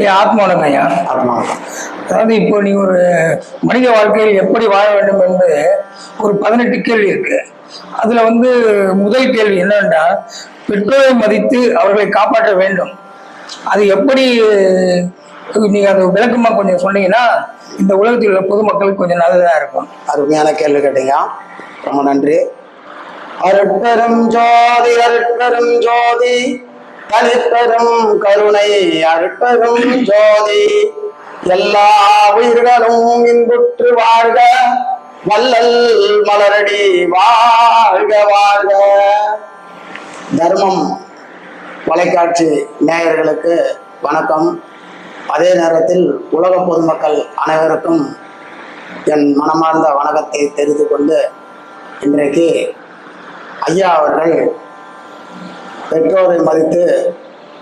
ஐயா ஆத்மாவளங்க ஐயா. அதாவது இப்போ நீ ஒரு மனித வாழ்க்கையில் எப்படி வாழ வேண்டும் என்று ஒரு பதினெட்டு கேள்வி இருக்கு. அதுல வந்து முதல் கேள்வி என்னன்னா பெற்றோரை மதித்து அவர்களை காப்பாற்ற வேண்டும். அது எப்படி நீங்க அது விளக்கமா கொஞ்சம் சொன்னீங்கன்னா இந்த உலகத்தில் உள்ள பொதுமக்களுக்கு கொஞ்சம் நல்லதா இருக்கும். அருமையான கேள்வி கேட்டீங்க. ரொம்ப நன்றி. அருட்பெரும் ஜோதி அருட்பெரும் ஜோதி. தனிப்பெரும் கருணை அருட்பெரும் ஜோதி. எல்லா உயிர்களும் இன்புற்று வாழ்க. வல்லல் மலரடி வாழ்க வாழ்க. தர்மம் தொலைக்காட்சி நேயர்களுக்கு வணக்கம். அதே நேரத்தில் உலக பொதுமக்கள் அனைவருக்கும் என் மனமார்ந்த வணக்கத்தை தெரிந்து கொண்டு இன்றைக்கு ஐயா அவர்கள் பெற்றோரை மதித்து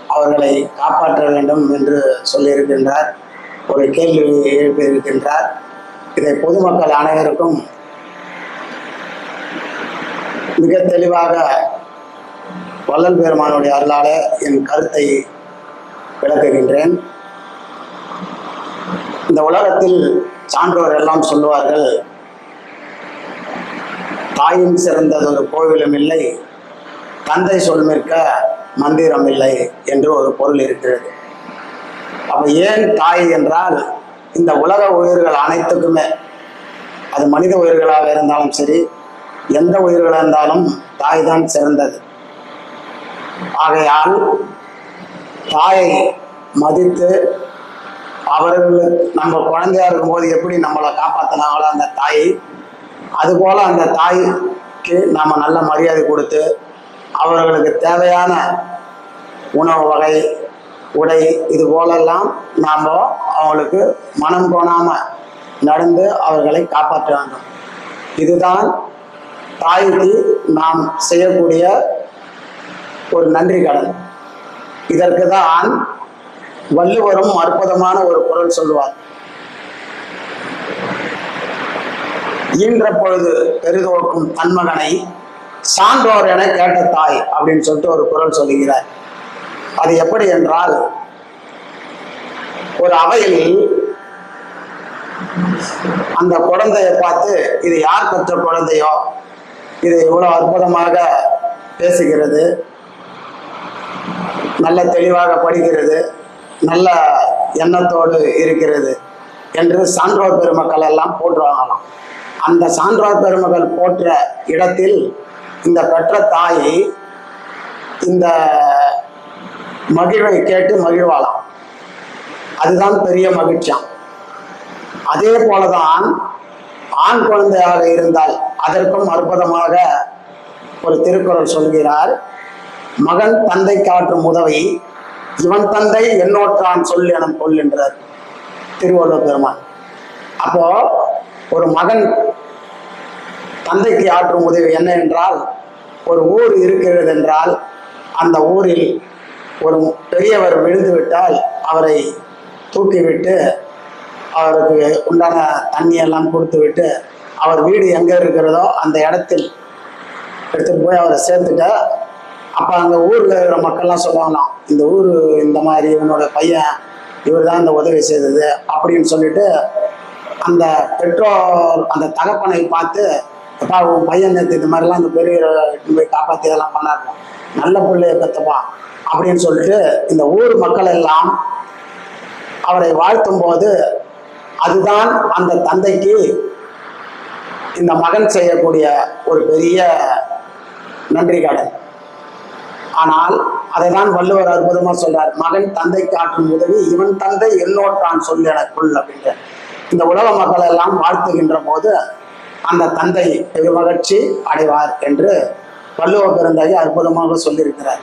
அவர்களை காப்பாற்ற வேண்டும் என்று சொல்லியிருக்கின்றார். ஒரு கேள்வி எழுப்பியிருக்கின்றார். இதை பொதுமக்கள் அனைவருக்கும் மிக தெளிவாக வள்ளல் பெருமானுடைய அருளாலே என் கருத்தை விளக்குகின்றேன். இந்த உலகத்தில் சான்றோர் எல்லாம் சொல்லுவார்கள் தாயும் சிறந்ததொரு கோவிலும் இல்லை தந்தை சொல்மிற்க மந்திரம் இல்லை என்று ஒரு பொருள் இருக்கிறது. அப்போ ஏன் தாய் என்றால் இந்த உலக உயிர்கள் அனைத்துக்குமே அது மனித உயிர்களாக இருந்தாலும் சரி எந்த உயிர்களாக இருந்தாலும் தாய் தான் சிறந்தது. ஆகையால் தாயை மதித்து அவர்கள் நம்ம குழந்தையா இருக்கும்போது எப்படி நம்மளை காப்பாற்றினாங்களோ அந்த தாய் அதுபோல் அந்த தாய்க்கு நாம் நல்ல மரியாதை கொடுத்து அவர்களுக்கு தேவையான உணவு வகை உடை இது போலெல்லாம் நாம் அவங்களுக்கு மனம் கோணாமல் நடந்து அவர்களை காப்பாற்ற வேண்டும். இதுதான் தாய்க்கு நாம் செய்யக்கூடிய ஒரு நன்றி கடன். இதற்கு தான் வள்ளுவரும் அற்புதமான ஒரு குரல் சொல்லுவார். ஈன்ற பொழுது பெரிதோக்கும் தன்மகனை சான்றோர் என கேட்ட தாய் அப்படின்னு சொல்லிட்டு ஒரு குரல் சொல்லுகிறார். அது எப்படி என்றால் ஒரு அவையில் அந்த குழந்தையை பார்த்து இது யார் பெற்ற குழந்தையோ? இது இவ்வளவு அற்புதமாக பேசுகிறது. நல்ல தெளிவாக படிக்கிறது. நல்ல எண்ணத்தோடு இருக்கிறது என்று சான்றோர் பெருமக்கள் எல்லாம் போற்றுவாங்களாம். அந்த சான்றோர் பெருமக்கள் போற்ற இடத்தில் இந்த பெற்ற தாய் இந்த மகிழ்வை கேட்டு மகிழ்வாளாம். அதுதான் பெரிய மகிழ்ச்சியாம் அதே போலதான் ஆண் குழந்தையாக இருந்தால் அதற்கும் அற்புதமாக ஒரு திருக்குறள் சொல்கிறார். மகன் தந்தை காட்டும் உதவி இவன் தந்தை என்னோற்றான் சொல் எனும் கொள் என்றார் திருவள்ளுவர் பெருமான். அப்போ ஒரு மகன் தந்தைக்கு ஆற்றும் உதவி என்ன என்றால் ஒரு ஊர் இருக்கிறது என்றால் அந்த ஊரில் ஒரு பெரியவர் விழுந்துவிட்டால் அவரை தூக்கிவிட்டு அவருக்கு உண்டான தண்ணியெல்லாம் கொடுத்து விட்டு அவர் வீடு எங்கே இருக்கிறதோ அந்த இடத்தில் எடுத்துகிட்டு போய் அவரை சேர்த்துட்டு அப்போ அந்த ஊரில் இருக்கிற மக்கள்லாம் சொல்லுவாங்களாம் இந்த ஊர் இந்த மாதிரி இவனோட பையன் இவர் தான் இந்த உதவி செய்தது அப்படின்னு சொல்லிட்டு அந்த பெற்றோர் அந்த தகப்பனை பார்த்து அப்பா உன் பையன் நேற்று இந்த மாதிரிலாம் அந்த பெரிய போய் காப்பாற்றி இதெல்லாம் பண்ணாரு நல்ல பிள்ளைய பெத்தப்பா அப்படின்னு சொல்லிட்டு இந்த ஊர் மக்கள் எல்லாம் அவரை வாழ்த்தும் போது அதுதான் அந்த தந்தைக்கு இந்த மகன் செய்யக்கூடிய ஒரு பெரிய நன்றி கடன். ஆனால் அதை தான் வள்ளுவர் அற்புதமாக சொல்றார் மகன் தந்தை காட்டும் உதவி இவன் தந்தை என்னோட்டான் சொல் எனக்குள் அப்படின்ற இந்த உலக மக்கள் எல்லாம் வாழ்த்துகின்ற போது அந்த தந்தை மகிழ்ச்சி அடைவார் என்று வள்ளுவ பெருந்தகை அற்புதமாக சொல்லியிருக்கிறார்.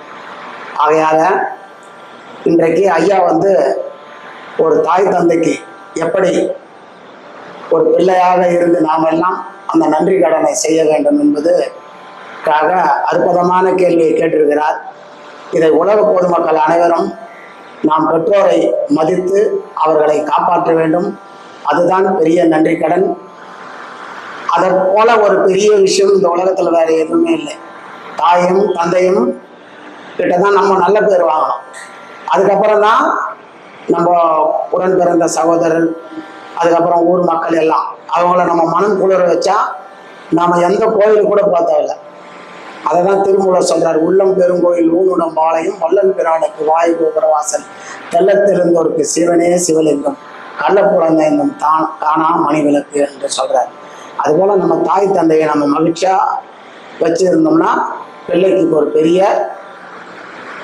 ஆகையால இன்றைக்கு ஐயா வந்து ஒரு தாய் தந்தைக்கு எப்படி ஒரு பிள்ளையாக இருந்து நாம் எல்லாம் அந்த நன்றி கடனை செய்ய வேண்டும் என்பதுக்காக அற்புதமான கேள்வியை கேட்டிருக்கிறார். இதை உலக பொதுமக்கள் அனைவரும் நாம் பெற்றோரை மதித்து அவர்களை காப்பாற்ற வேண்டும். அதுதான் பெரிய நன்றி கடன் அதை போல ஒரு பெரிய விஷயம் இந்த உலகத்துல வேற எதுவுமே இல்லை. தாயும் தந்தையும் கிட்ட தான் நம்ம நல்ல பேர் வாங்கணும். அதுக்கப்புறம் தான் நம்ம உடன் பிறந்த சகோதரர் அதுக்கப்புறம் ஊர் மக்கள் எல்லாம் அவங்கள நம்ம மனம் குளிர வச்சா நாம எந்த கோயில் கூட பார்த்தவில்ல அதை தான் திருமூலர் சொல்றார் உள்ளம் பெருங்கோயில் ஊனுடம் பாளையும் வல்லன் பிரானுக்கு வாயு கோபுரவாசல் தெல்லத்திருந்தோருக்கு சிவனே சிவலிங்கம் கள்ளப்புலங்கும் தான் காணா மணிவிளக்கு என்று சொல்கிறார் அதுபோல் நம்ம தாய் தந்தையை நம்ம மகிழ்ச்சியா வச்சிருந்தோம்னா பிள்ளைக்கு ஒரு பெரிய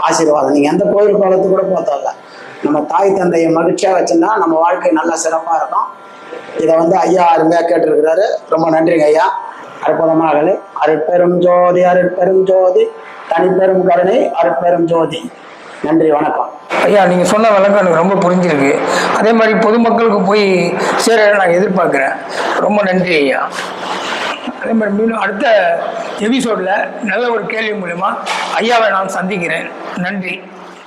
ஆசீர்வாதம். நீங்க எந்த கோயில் குளத்துக்கு கூட போக நம்ம தாய் தந்தையை மகிழ்ச்சியா வச்சிருந்தா நம்ம வாழ்க்கை நல்லா சிறப்பா இருக்கும். இதை வந்து ஐயா அருமையா கேட்டிருக்கிறாரு. ரொம்ப நன்றிங்க ஐயா. அற்புதமாக அருட்பெரும் ஜோதி அருட்பெரும் ஜோதி தனிப்பெரும் கருணை அருட்பெரும் ஜோதி. நன்றி வணக்கம். ஐயா நீங்கள் சொன்ன விளக்கம் எனக்கு ரொம்ப புரிஞ்சிருக்கு. அதே மாதிரி பொதுமக்களுக்கு போய் சேர நான் எதிர்பார்க்குறேன். ரொம்ப நன்றி ஐயா. அதே மாதிரி மீண்டும் அடுத்த எபிசோடில் நல்ல ஒரு கேள்வி மூலிமா ஐயாவை நான் சந்திக்கிறேன். நன்றி.